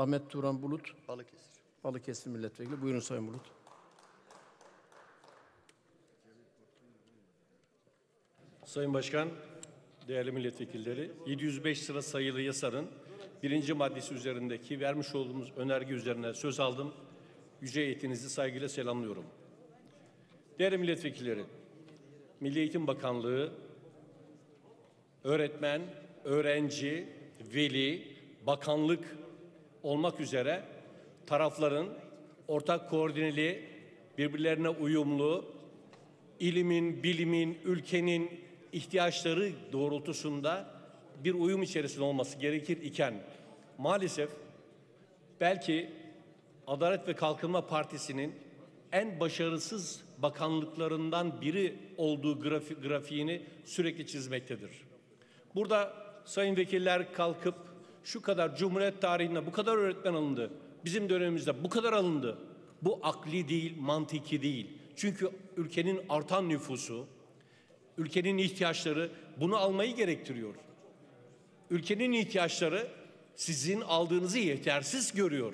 Ahmet Turan Bulut, Balıkesir. Balıkesir Milletvekili. Buyurun Sayın Bulut. Sayın Başkan, değerli milletvekilleri, 705 sıra sayılı yasanın birinci maddesi üzerindeki vermiş olduğumuz önerge üzerine söz aldım. Yüce heyetinizi saygıyla selamlıyorum. Değerli milletvekilleri, Milli Eğitim Bakanlığı öğretmen, öğrenci, veli, bakanlık olmak üzere tarafların ortak koordineli, birbirlerine uyumlu, ilimin, bilimin, ülkenin ihtiyaçları doğrultusunda bir uyum içerisinde olması gerekir iken maalesef belki Adalet ve Kalkınma Partisi'nin en başarısız bakanlıklarından biri olduğu grafi, grafiğini sürekli çizmektedir. Burada sayın vekiller kalkıp şu kadar Cumhuriyet tarihinde bu kadar öğretmen alındı. Bizim dönemimizde bu kadar alındı. Bu akli değil, mantiki değil. Çünkü ülkenin artan nüfusu, ülkenin ihtiyaçları bunu almayı gerektiriyor. Ülkenin ihtiyaçları sizin aldığınızı yetersiz görüyor.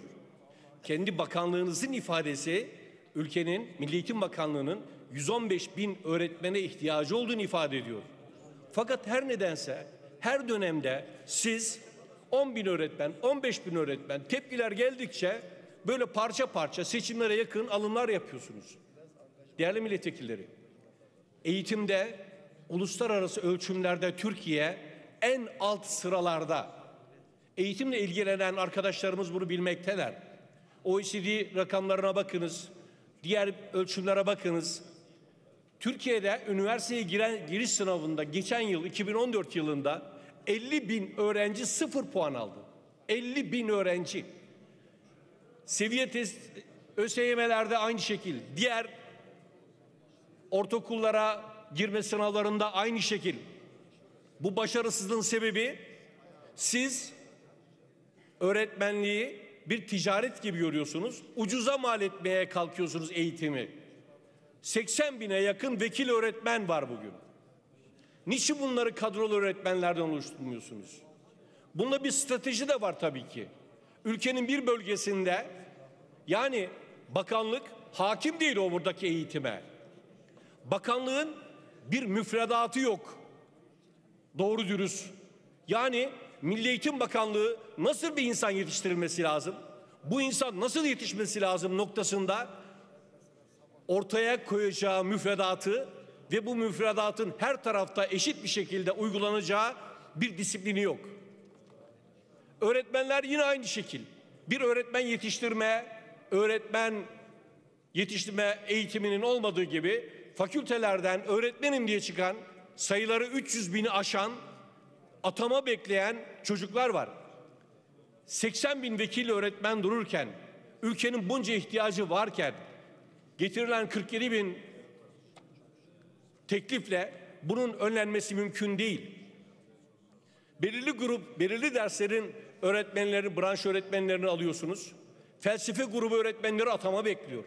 Kendi bakanlığınızın ifadesi ülkenin Milli Eğitim Bakanlığı'nın 115 bin öğretmene ihtiyacı olduğunu ifade ediyor. Fakat her nedense her dönemde siz 10 bin öğretmen, 15 bin öğretmen tepkiler geldikçe böyle parça parça seçimlere yakın alımlar yapıyorsunuz. Değerli milletvekilleri, eğitimde uluslararası ölçümlerde Türkiye en alt sıralarda. Eğitimle ilgilenen arkadaşlarımız bunu bilmekteler. OECD rakamlarına bakınız, diğer ölçümlere bakınız. Türkiye'de üniversiteye giren giriş sınavında geçen yıl 2014 yılında 50 bin öğrenci sıfır puan aldı. 50 bin öğrenci. Seviye test, ÖSYM'lerde aynı şekil. Diğer ortaokullara girme sınavlarında aynı şekil. Bu başarısızlığın sebebi siz öğretmenliği bir ticaret gibi görüyorsunuz. Ucuza mal etmeye kalkıyorsunuz eğitimi. 80 bine yakın vekil öğretmen var bugün. Niçin bunları kadrolu öğretmenlerden oluşturmuyorsunuz? Bunda bir strateji de var tabii ki. Ülkenin bir bölgesinde yani bakanlık hakim değil o buradaki eğitime. Bakanlığın bir müfredatı yok. Doğru dürüst. Yani Milli Eğitim Bakanlığı nasıl bir insan yetiştirilmesi lazım? Bu insan nasıl yetişmesi lazım noktasında ortaya koyacağı müfredatı ve bu müfredatın her tarafta eşit bir şekilde uygulanacağı bir disiplini yok. Öğretmenler yine aynı şekil. Bir öğretmen yetiştirme, öğretmen yetiştirme eğitiminin olmadığı gibi fakültelerden öğretmenim diye çıkan sayıları 300 bini aşan atama bekleyen çocuklar var. 80 bin vekil öğretmen dururken, ülkenin bunca ihtiyacı varken getirilen 47 bin teklifle bunun önlenmesi mümkün değil. Belirli grup, belirli derslerin öğretmenleri, branş öğretmenlerini alıyorsunuz. Felsefe grubu öğretmenleri atama bekliyor.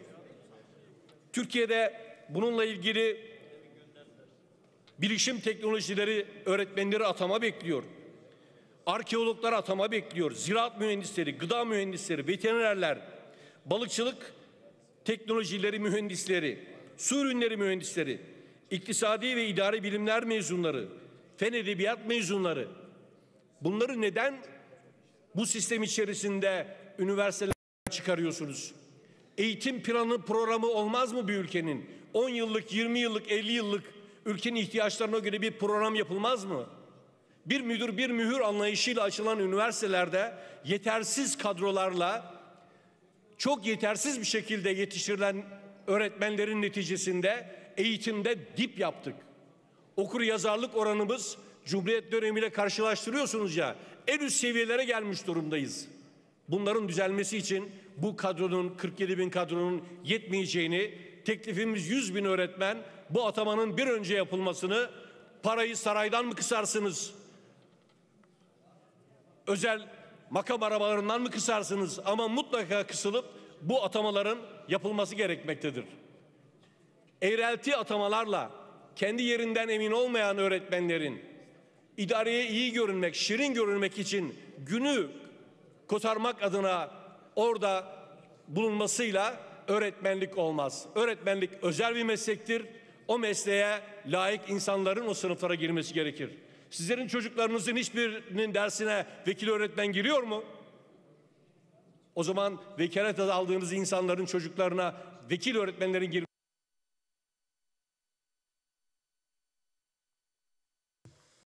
Türkiye'de bununla ilgili bilişim teknolojileri öğretmenleri atama bekliyor. Arkeologlar atama bekliyor. Ziraat mühendisleri, gıda mühendisleri, veterinerler, balıkçılık teknolojileri mühendisleri, su ürünleri mühendisleri, iktisadi ve idari bilimler mezunları, fen edebiyat mezunları. Bunları neden bu sistem içerisinde üniversiteler çıkarıyorsunuz? Eğitim planı programı olmaz mı bir ülkenin? 10 yıllık, 20 yıllık, 50 yıllık ülkenin ihtiyaçlarına göre bir program yapılmaz mı? Bir müdür bir mühür anlayışıyla açılan üniversitelerde yetersiz kadrolarla çok yetersiz bir şekilde yetiştirilen öğretmenlerin neticesinde eğitimde dip yaptık. Okur yazarlık oranımız Cumhuriyet dönemiyle karşılaştırıyorsunuz ya en üst seviyelere gelmiş durumdayız. Bunların düzelmesi için bu kadronun 47 bin kadronun yetmeyeceğini teklifimiz 100 bin öğretmen bu atamanın bir önce yapılmasını parayı saraydan mı kısarsınız? Özel makam arabalarından mı kısarsınız? Ama mutlaka kısılıp bu atamaların yapılması gerekmektedir. Eğrelti atamalarla kendi yerinden emin olmayan öğretmenlerin idareye iyi görünmek, şirin görünmek için günü kotarmak adına orada bulunmasıyla öğretmenlik olmaz. Öğretmenlik özel bir meslektir. O mesleğe layık insanların o sınıflara girmesi gerekir. Sizlerin çocuklarınızın hiçbirinin dersine vekil öğretmen giriyor mu? O zaman vekalet aldığınız insanların çocuklarına vekil öğretmenlerin gir